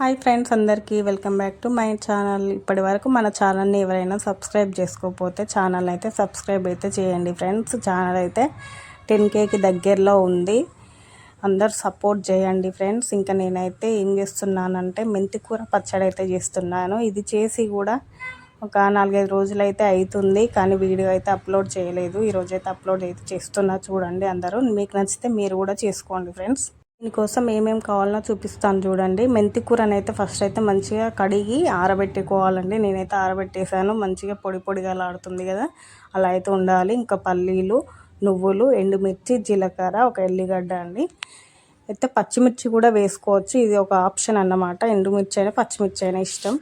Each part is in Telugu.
హాయ్ ఫ్రెండ్స్ అందరికీ welcome back to my channel. ఇప్పటి వరకు మన ఛానల్ని ఎవరైనా సబ్స్క్రైబ్ చేసుకోకపోతే ఛానల్ అయితే సబ్స్క్రైబ్ అయితే చేయండి ఫ్రెండ్స్. ఛానల్ అయితే టెన్ కేకి దగ్గరలో ఉంది. అందరు సపోర్ట్ చేయండి ఫ్రెండ్స్. ఇంకా నేనైతే ఏం చేస్తున్నానంటే మెంతికూర పచ్చడి అయితే చేస్తున్నాను. ఇది చేసి కూడా ఒక నాలుగైదు రోజులు అయితే అవుతుంది కానీ వీడియో అయితే అప్లోడ్ చేయలేదు. ఈరోజైతే అయితే అప్లోడ్ అయితే చేస్తున్నా చూడండి అందరూ. మీకు నచ్చితే మీరు కూడా చేసుకోండి ఫ్రెండ్స్. దీనికోసం ఏమేమి కావాలో చూపిస్తాను చూడండి. మెంతి కూరని అయితే ఫస్ట్ అయితే మంచిగా కడిగి ఆరబెట్టుకోవాలండి. నేనైతే ఆరబెట్టేసాను. మంచిగా పొడి పొడిగా లాడుతుంది కదా. అలా అయితే ఉండాలి. ఇంకా పల్లీలు నువ్వులు ఎండుమిర్చి జీలకర్ర ఒక ఎల్లిగడ్డ అండి. అయితే పచ్చిమిర్చి కూడా వేసుకోవచ్చు. ఇది ఒక ఆప్షన్ అన్నమాట. ఎండుమిర్చి అయినా పచ్చిమిర్చి అయినా ఇష్టం.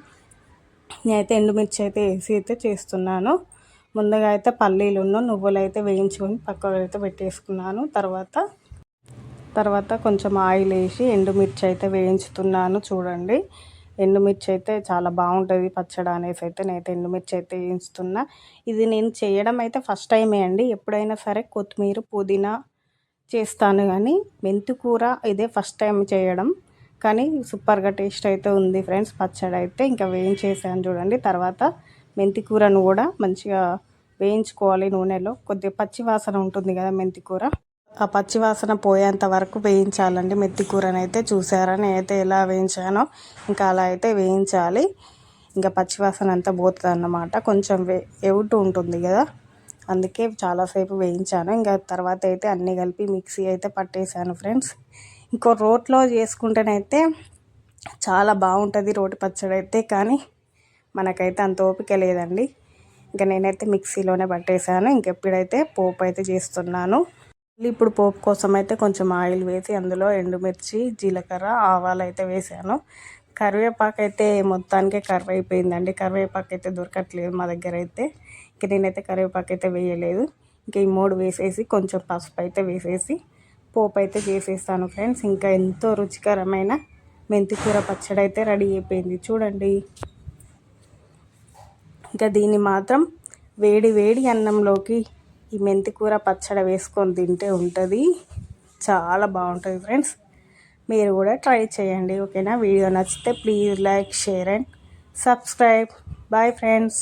నేనైతే ఎండుమిర్చి అయితే వేసి అయితే చేస్తున్నాను. ముందుగా అయితే పల్లీలు నువ్వులు అయితే వేయించుకొని పక్కకు అయితే పెట్టేసుకున్నాను. తర్వాత తర్వాత కొంచెం ఆయిల్ వేసి ఎండుమిర్చి అయితే వేయించుతున్నాను చూడండి. ఎండుమిర్చి అయితే చాలా బాగుంటుంది. పచ్చడి అనేసి అయితే నేనైతే ఎండుమిర్చి అయితే వేయిస్తున్నా ఇది నేను చేయడం అయితే ఫస్ట్ టైమే అండి. ఎప్పుడైనా సరే కొత్తిమీర పుదీనా చేస్తాను కానీ మెంతి కూర ఇదే ఫస్ట్ టైం చేయడం. కానీ సూపర్గా టేస్ట్ అయితే ఉంది ఫ్రెండ్స్. పచ్చడి అయితే ఇంకా వేయించేసాను చూడండి. తర్వాత మెంతి కూరను కూడా మంచిగా వేయించుకోవాలి నూనెలో. కొద్దిగా పచ్చి వాసన ఉంటుంది కదా మెంతి కూర. ఆ పచ్చివాసన పోయేంత వరకు వేయించాలండి. మెత్తి కూరని అయితే చూసారా? నేనైతే ఎలా వేయించానో ఇంకా అలా అయితే వేయించాలి. ఇంకా పచ్చివాసన అంతా పోతుంది అన్నమాట కొంచెం వే ఎవుటు ఉంటుంది కదా? అందుకే చాలాసేపు వేయించాను. ఇంకా తర్వాత అయితే అన్నీ కలిపి మిక్సీ అయితే పట్టేశాను ఫ్రెండ్స్. ఇంకో రోట్లో చేసుకుంటేనైతే చాలా బాగుంటుంది రోటి పచ్చడి అయితే. కానీ మనకైతే అంత ఓపిక లేదండి. ఇంకా నేనైతే మిక్సీలోనే పట్టేశాను. ఇంకెప్పుడైతే పోపు అయితే చేస్తున్నాను. ఇప్పుడు పోపు కోసం అయితే కొంచెం ఆయిల్ వేసి అందులో ఎండుమిర్చి జీలకర్ర ఆవాలు అయితే వేసాను. కరివేపాకు అయితే మొత్తానికే కర్వ్ అయిపోయిందండి. కరివేపాకు అయితే దొరకట్లేదు మా దగ్గర అయితే. ఇంక నేనైతే కరివేపాకు అయితే వేయలేదు. ఇంకా ఈ మూడు వేసేసి కొంచెం పసుపు అయితే వేసేసి పోపు అయితే చేసేస్తాను ఫ్రెండ్స్. ఇంకా ఎంతో రుచికరమైన మెంతికూర పచ్చడి అయితే రెడీ అయిపోయింది. చూడండి. ఇంకా దీన్ని మాత్రం వేడి వేడి అన్నంలోకి ఈ మెంతి కూర పచ్చడి వేసుకొని తింటే ఉంటుంది. చాలా బాగుంటుంది ఫ్రెండ్స్. మీరు కూడా ట్రై చేయండి ఓకేనా? వీడియో నచ్చితే please like share and subscribe. Bye friends.